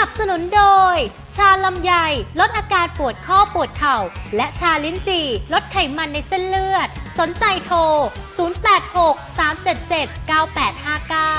นับสนุนโดย ชาลำไย ลดอาการปวดข้อปวดเข่า และชาลิ้นจีลดไขมันในเส้นเลือด สนใจโทร 086 377 9859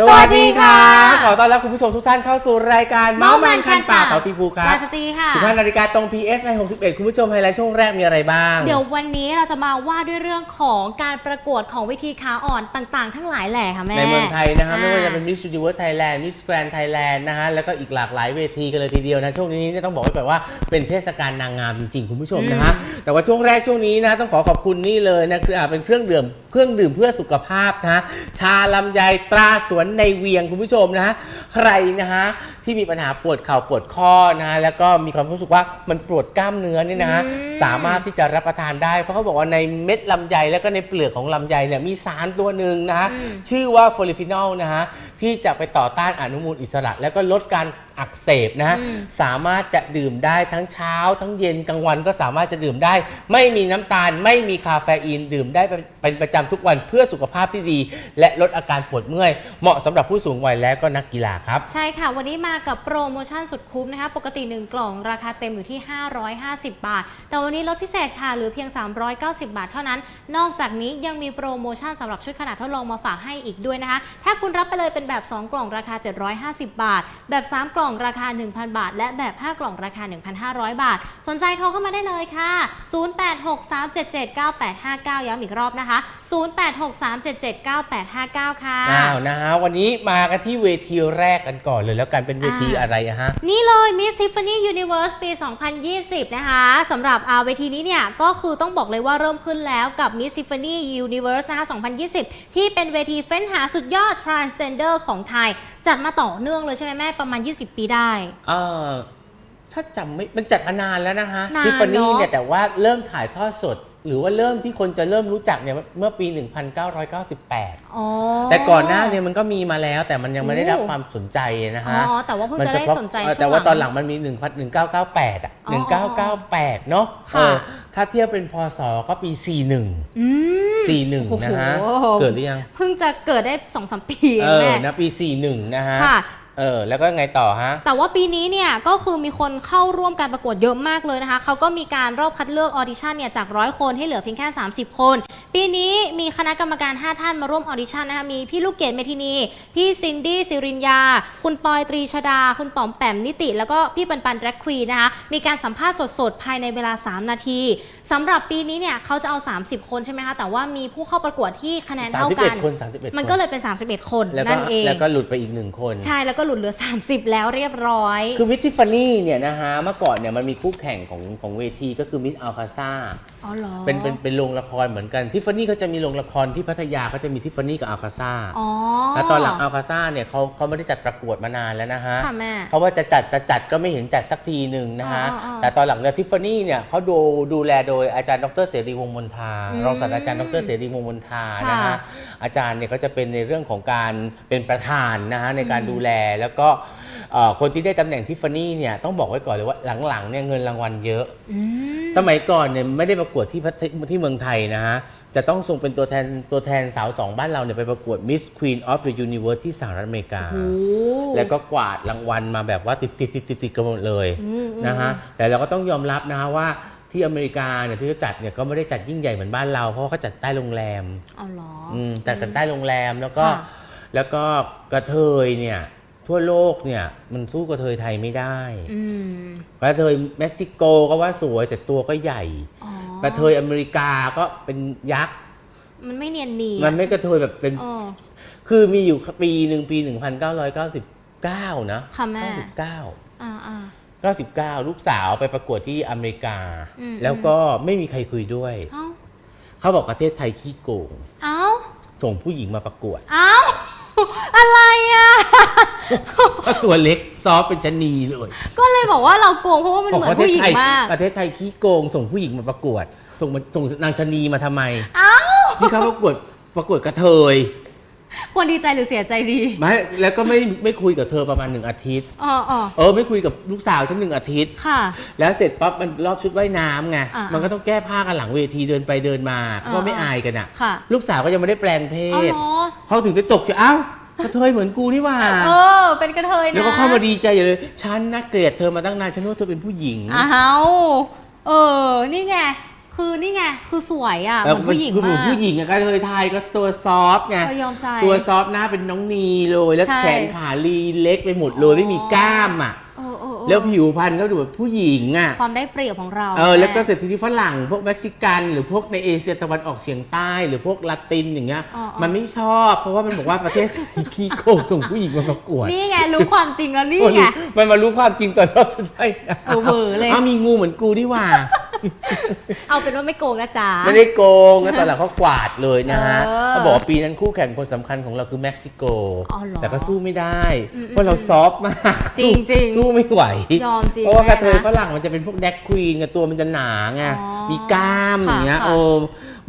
สวัสดีค่ะ ขอต้อนรับคุณผู้ชมทุกท่านเข้าสู่รายการเมาส์มันคันปากต่อทีภูครัจาบสจีค่ะ15นาฬิกาตรง PS ใน61 คุณผู้ชมไฮไลท์ช่วงแรกมีอะไรบ้าง เดี๋ยววันนี้เราจะมาว่าด้วยเรื่องของการประกวดของเวทีขาอ่อนต่างๆ ทั้งหลายแหล่ค่ะแม่ ในเมืองไทยนะครับอ่าไม่ว่าจะเป็น Miss Universe Thailand Miss Grand Thailand นะฮะ แล้วก็อีกหลากหลายเวทีกันเลยทีเดียวนะ ช่วงนี้เนี่ยต้องบอกไว้ก่อนว่าเป็นเทศกาลนางงามจริงๆ คุณผู้ชมนะฮะ แต่ว่าช่วงแรกช่วงนี้นะต้องขอขอบคุณนี่เลยนะคืออ่าเป็นเครื่องดื่ม เครื่องดื่มเพื่อสุขภาพนะฮะชาลำไยตราสวนในเวียงคุณผู้ชมนะฮะใครนะฮะที่มีปัญหาปวดเข่าปวดข้อนะฮะแล้วก็มีความรู้สึกว่ามันปวดกล้ามเนื้อนี่นะฮะอืมสามารถที่จะรับประทานได้ เพราะเขาบอกว่าในเม็ดลำไยแล้วก็ในเปลือกของลำไยเนี่ยมีสารตัวหนึ่งนะฮะชื่อว่าโฟลิฟินอลนะฮะที่จะไปต่อต้านอนุมูลอิสระ แล้วก็ลดการ อักเสบนะฮะอืมสามารถจะดื่มได้ทั้งเช้า ทั้งเย็นกลางวันก็สามารถจะดื่มได้ ไม่มีน้ำตาล ไม่มีคาเฟอีนดื่มได้เป็นประจำทุกวันเพื่อสุขภาพที่ดี และลดอาการปวดเมื่อย เหมาะสำหรับผู้สูงวัยและก็นักกีฬาครับ ใช่ค่ะ วันนี้มากับโปรโมชั่นสุดคุ้มนะคะปกติ 1 กล่องราคาเต็มอยู่ที่ 550 บาท แต่วันนี้ลดพิเศษค่ะเหรือเพียง 390 บาทเท่านั้น นอกจากนี้ยังมีโปรโมชั่นสำหรับชุดขนาดทดลองมาฝากให้อีกด้วยนะคะถ้าคุณรับไปเลยเป็นแบบ 2 กล่องราคา 750 บาท แบบ 3 กล่องราคา 1,000 บาท และแบบ 5 กล่องราคา 1,500 บาท สนใจโทรเข้ามาได้เลยค่ะ 0863779859 ย้ำอีกรอบนะคะ 0863779859 ค่ะ อ้าวนะฮะวันนี้มากันที่เวทีแรกกันก่อนเลยแล้วกันเป็นเวทีอะไรอะฮะ นี่เลย Miss Tiffany Universe ปี 2020 นะคะสำหรับอาเวทีนี้เนี่ย ก็คือต้องบอกเลยว่าเริ่มขึ้นแล้วกับ Miss Tiffany Universe นะคะ 2020 ที่เป็นเวทีเฟ้นหาสุดยอด transgender ของไทย จัดมาต่อเนื่องเลยใช่ไหมแม่ประมาณ 20 ปีได้ เออถ้าจำไม่มันจัดมานานแล้วนะคะนานทิฟฟานี่เนอะ เนี่ยแต่ว่าเริ่มถ่ายทอดสด หรือว่าเริ่มที่คนจะเริ่มรู้จักเนี่ยเมื่อปี 1998อ๋อแต่ก่อนหน้าเนี่ยมันก็มีมาแล้ว แต่มันยังไม่ได้รับโอ้ความสนใจนะอ๋ฮะอแต่ว่าเพิ่งจะฉได้พาสนใจเออช่วงแต่ว่าตอนหลังมันมี1 1998อะอ๋อ1998 เนาะค่ะเออถ้าเทียบเป็นพศก็ปี 41อืม41 นะฮะโอ้โหเกิดหรือยัง เพิ่งจะเกิดได้ 2-3 ปีเอเองอแม่นะปี 41 นะฮะค่ะ เออแล้วก็ไงต่อฮะ แต่ว่าปีนี้เนี่ยก็คือมีคนเข้าร่วมการประกวดเยอะมากเลยนะคะเขาก็มีการรอบคัดเลือกออดิชั่นเนี่ยจากร้อยคนให้เหลือเพียงแค่ 30 คนปีนี้มีคณะกรรมการ 5 ท่านมาร่วมออดิชั่นนะคะมีพี่ลูกเกดเมทินี พี่ซินดี้สิรินยา คุณปอยตรีชดา คุณป๋อมแปมนิติ แล้วก็พี่ปันปันแร็คควีนะคะมีการสัมภาษณ์สดๆ ภายในเวลา 3 นาทีสำหรับปีนี้เนี่ยเขาจะเอา 30 คนใช่ไหมคะแต่ว่ามีผู้เข้าประกวดที่คะแนนเท่ากัน 31 คน 31มันก็เลยเป็น 31 คนแล้วก็นั่นเองแล้วก็หลุดไปอีกหนึ่งคน ใช่แล้วก็หลุดเหลือ 30 แล้วเรียบร้อย คือมิสทิฟฟานี่เนี่ยนะฮะเมื่อก่อนเนี่ยมันมีคู่แข่งของของเวทีก็คือมิสอัลคาซาอ๋อเหรอเป็นเป็นเป็นโรงละครเหมือนกันทิฟฟานี่เขาจะมีโรงละครที่พัทยาเขาจะมีทิฟฟานี่กับอัลคาซาอ๋อแล้วตอนหลังอัลคาซาเนี่ยเขาเขาไม่ได้จัดประกวดมานานแล้วนะฮะค่ะแม่เพราะว่าจะจัดจะจัดก็ไม่เห็นจัดสักทีหนึ่งนะฮะ อ๋ออ๋อแต่ตอนหลังเนี่ยทิฟฟานี่เนี่ยเขาดูดูแลโดยอาจารย์ดรเสรีวงศ์มนทา อืมรองศาสตราจารย์ดรเสรีวงศ์มนทาค่ะนะฮะ อาจารย์เนี่ยก็จะเป็นในเรื่องของการเป็นประธานนะฮะในการดูแลแล้วก็เอ่อคนที่ได้ตำแหน่งทิฟฟานี่เนี่ยต้องบอกไว้ก่อนเลยว่าหลังๆเนี่ยเงินรางวัลเยอะ อืม สมัยก่อนเนี่ยไม่ได้ประกวดที่ประเทศที่เมืองไทยนะฮะ จะต้องส่งเป็นตัวแทนตัวแทนสาวสองบ้านเราเนี่ยไปประกวด Miss Queen of the Universe ที่สหรัฐอเมริกาโอ้แล้วก็กวาดรางวัลมาแบบว่าติดติดติดติดติดกันหมดเลยอืมอืมนะฮะ แต่เราก็ต้องยอมรับนะฮะว่าที่อเมริกาเนี่ยที่เขาจัดเนี่ยก็ไม่ได้จัดยิ่งใหญ่เหมือนบ้านเรา เพราะว่าเขาจัดใต้โรงแรมเอาเหรอออืมจัดกันใต้โรงแรมแล้วก็ค่ะแล้วก็กระเทยเนี่ย ทั่วโลกเนี่ย มันสู้กระเทยไทยไม่ได้อืมกระเทยเม็กซิโกก็ว่าสวยแต่ตัวก็ใหญ่อ๋อกระเทยอเมริกาก็เป็นยักษ์ มันไม่เนียนหนีมันไม่กระเทยแบบเป็นอ๋อคือมีอยู่ปีหนึ่งปี1999นะค่ะแม่99อ่าอ่า99ลูกสาวไปประกวดที่อเมริกาอืมแล้วก็ไม่มีใครคุยด้วยเอ้าเขาบอกประเทศไทยขี้โกง เอ้า ส่งผู้หญิงมาประกวด เอ้า อะไรอะ ก็ตัวเล็กซอฟต์เป็นชะนีเลยก็เลยบอกว่าเราโกงเพราะว่ามันเหมือนประเทผู้ศหญิไทงยมาก ประเทศไทยขี้โกงส่งผู้หญิงมาประกวด ส่งมาส่งนางชะนีมาทำไมเอ้าที่เขาประกวดประกวดกระเทยควรดีใจหรือเสียใจดีไม่แล้วก็ไม่ไม่คุยกับเธอประมาณหนึ่งอาทิตย์อ๋ออ๋อเออไม่คุยกับลูกสาวฉันหนึ่งอาทิตย์ค่ะ แล้วเสร็จปั๊บมันรอบชุดว่ายน้ำไงอ่ามัมันก็ต้องแก้ผ้ากันหลังเวทีเดินไปเดินมาเพราะว่าไม่อายกันอะค่ะ ลูกสาวก็ยังไม่ได้แปลงเพเอาศเหรอเขาถึงได้ตกใจเอ้า กระเทยเหมือนกูนี่หว่าเออ เป็นกระเทยนะแล้วก็เข้ามาดีใจอย่าเลยฉันน่าเกลียดเธอมาตั้งนานฉันนึกว่าเธอเป็นผู้หญิงอ้าวเออ นี่ไงคือนี่ไงคือสวยอะเหมือนผู้หญิงคือเหมืมาอนกผู้หญิงอะกระเทยไทยก็ตัวซอฟต์ไงเธอยอมใจตัวซอฟต์หน้าเป็นน้องนีเลยแล้วใช่แขนขาลีเล็กไปหมดเลยไม่มีกล้ามอะ แล้วผิวพรรณก็ดูแบบผู้หญิงอะ ความได้เปรียบของเราเออแล้วก็ม่เสร็จทีนี้ฝรั่ง พวกเม็กซิกันหรือพวกในเอเชียตะวันออกเฉียงใต้ หรือพวกละตินอย่างเงี้ยอ๋ออ๋อมันไม่ชอบ เพราะว่ามันบอกว่าประเทศไทยขี้โกงส่งผู้หญิงมาประกวดนี่ไงรู้ความจริงแล้วนี่มันไงรู้มันมารู้ความจริงตอนรอบสุดท้ายเออเวอร์เลยอ้าวมีงูเหมือนกูนี่หว่า เอาเป็นว่าไม่โกงนะจ๊ะ ไม่ได้โกงนะตอนหลังเขากวาดเลยนะฮะเออเขาบอกว่าปีนั้นคู่แข่งคนสำคัญของเราคือเม็กซิโก อ๋อเหรอแต่ก็สู้ไม่ได้อืมเพราะเราซอฟต์มากจริงสู้จริงสู้ไม่ไหวยอมจริงเพราะว่ากระเทยแม่นะฝรั่งมันจะเป็นพวกแดกควีนกับตัวมันจะหนาไง อ๋อมีกล้ามอย่างเงี้ยค่ะโอ้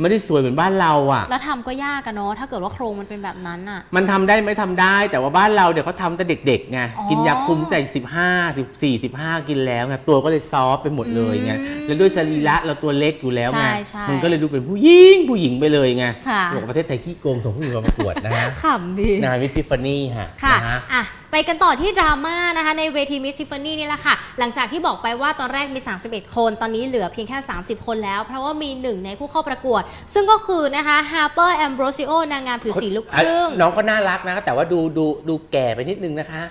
ไม่ได้สวยเหมือนบ้านเราอะ แล้วทำก็ยากอะเนาะถ้าเกิดว่าโครงมันเป็นแบบนั้นอะ มันทำได้ไหมทำได้ แต่ว่าบ้านเราเดี๋ยวเขาทำแต่เด็กๆไงอ๋อกินยาคุมแต่สิบห้าสิบสี่สิบห้ากินแล้วไงตัวก็เลยซอฟต์ไปหมดเลยไงอืมแล้วด้วยสรีระเราตัวเล็กอยู่แล้วไงใช่ใช่มันก็เลยดูเป็นผู้หญิงผู้หญิงไปเลยไงค่ะ บอกว่าประเทศไทยขี้โกงส่งผู้หญิงมาประกวดนะฮะขำดีนะฮะมิสติฟานี่ฮะค่ะนะฮะ อะ ไปกันต่อที่ดราม่านะคะในเวทีมิสซิฟ a นี่นี่แหละค่ะ หลังจากที่บอกไปว่าตอนแรกมี 31 คน ตอนนี้เหลือเพียงแค่ 30 คนแล้ว เพราะว่ามีหนึ่งในผู้เข้าประกวด ซึ่งก็คือนะคะ Harper Ambrosio นางงามผิวสีลูกครึ่ง น้องก็น่ารักนะแต่ว่าดูดูดูแก่ไปนิดนึงนะคะ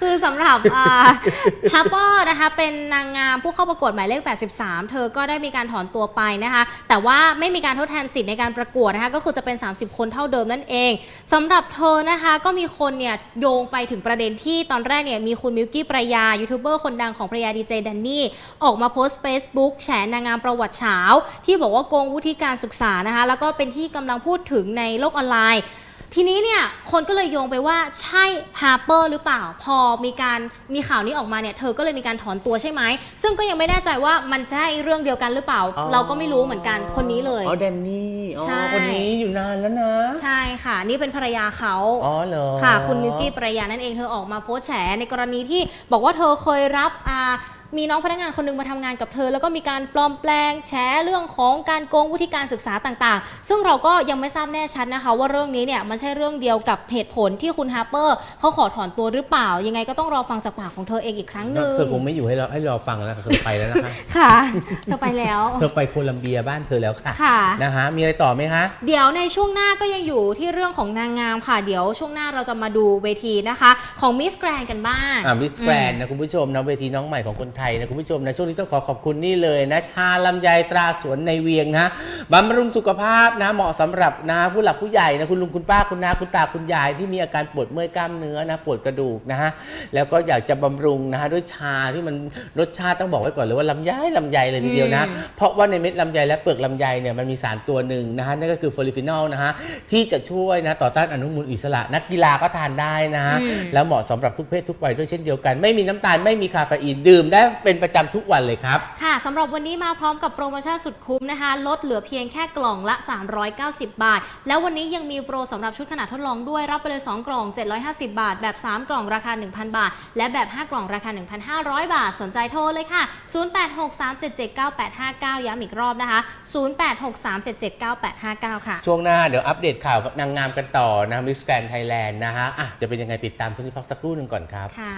คือสำหรับฮัปเปอร์นะคะเป็นนางงามผู้เข้าประกวดหมายเลข 83 เธอก็ได้มีการถอนตัวไปนะคะ แต่ว่าไม่มีการทดแทนสิทธิ์ในการประกวดนะคะก็คือจะเป็น 30 คนเท่าเดิมนั่นเองสำหรับเธอนะคะก็มีคนเนี่ยโยงไปถึงประเด็นที่ตอนแรกเนี่ยมีคุณมิวกี้ประยายูทูบเบอร์คนดังของประยาดีเจแดนนี่ออกมาโพสต์ Facebook แฉนางงามประวัติเฉาที่บอกว่าโกงวุฒิการศึกษานะคะแล้วก็เป็นที่กำลังพูดถึงในโลกออนไลน์ ทีนี้เนี่ยคนก็เลยโยงไปว่าใช่ฮาร์เปอร์หรือเปล่า พอมีการมีข่าวนี้ออกมาเนี่ยเธอก็เลยมีการถอนตัวใช่ไหม ซึ่งก็ยังไม่แน่ใจว่ามันใช่เรื่องเดียวกันหรือเปล่า อ๋อเราก็ไม่รู้เหมือนกันคนนี้เลย อ๋อแดนนี่อ๋อใช่ คนนี้อยู่นานแล้วนะใช่ค่ะ นี่เป็นภรรยาเขา อ๋อเหรอ ค่ะ คุณมิวกี้ปรายานั่นเองเธอออกมาโพสต์แฉในกรณีที่บอกว่าเธอเคยรับอ่า มีน้องพนักงานคนหนึงมาทำงานกับเธอ แล้วก็มีการปลอมแปลงแฉเรื่องของการโกงวุฒิการศึกษาต่างๆ ซึ่งเราก็ยังไม่ทราบแน่ชัดนะคะ ว่าเรื่องนี้เนี่ยมันใช่เรื่องเดียวกับเหตุผลที่คุณฮาร์เปอร์เขาขอถอนตัวหรือเปล่า ยังไงก็ต้องรอฟังจากปากของเธอเองอีกครั้งหนึ่งเธอคงไม่อยู่ให้เราให้รอฟังแล้วค่ะเธอไปแล้วนะคะค่ะเธอไปแล้วเธอไปโคลัมเบียบ้านเธอแล้วค่ะค่ะนะฮะมีอะไรต่อไหมคะเดี๋ยวในช่วงหน้าก็ยังอยู่ที่เรื่องของนางงามค่ะ เดี๋ยวช่วงหน้าเราจะมาดูเวทีนะคะ ของมิสแกรนกันบ้างอ่ามิสแกรนนะคุณผู้ชมนะเวทีน้องใหม่ของคนไทยนะคุณผู้ชมนะช่วงนี้ต้องขอขอบคุณนี่เลยนะชาลำไยตราสวนในเวียงนะบำรุงสุขภาพนะเหมาะสำหรับนะผู้หลักผู้ใหญ่นะคุณลุงคุณป้าคุณนาคุณตาคุณยายที่มีอาการปวดเมื่อยกล้ามเนื้อนะปวดกระดูกนะฮะแล้วก็อยากจะบำรุงนะฮะด้วยชาที่มันรสชาติต้องบอกไว้ก่อนเลยว่าลำไยลำไยเลยทีเดียวนะอืมเพราะว่าในเม็ดลำไยและเปลือกลำไยเนี่ยมันมีสารตัวหนึ่งนะฮะนั่นก็คือโฟลิฟินอลนะฮะที่จะช่วยนะต่อต้านอนุมูลอิสระ นักกีฬาก็ทานได้นะฮะอืมแล้วเหมาะสำหรับทุกเพศทุกวัยด้วยเช่นเดียวกัน ไม่มีน้ำตาลไม่มีคาเฟอีนดื่มได้เป็นประจำทุกวันเลยครับ ค่ะสำหรับวันนี้มาพร้อมกับโปรโมชั่นสุดคุ้มนะคะ ลดเหลือเพียงแค่กล่องละ 390 บาท แล้ววันนี้ยังมีโปรสำหรับชุดขนาดทดลองด้วย รับไปเลย 2 กล่อง 750 บาท แบบ 3 กล่องราคา 1,000 บาท และแบบ 5 กล่องราคา 1,500 บาท สนใจโทรเลยค่ะ 0863779859 ย้ำอีกรอบนะคะ 0863779859 ค่ะ ช่วงหน้าเดี๋ยวอัปเดตข่าวกับนางงามกันต่อนะมิสแกรนไทยแลนด์นะฮะอะจะเป็นยังไงติดตามช่วงนี้พักสักครู่หนึ่งก่อนครับ ค่ะ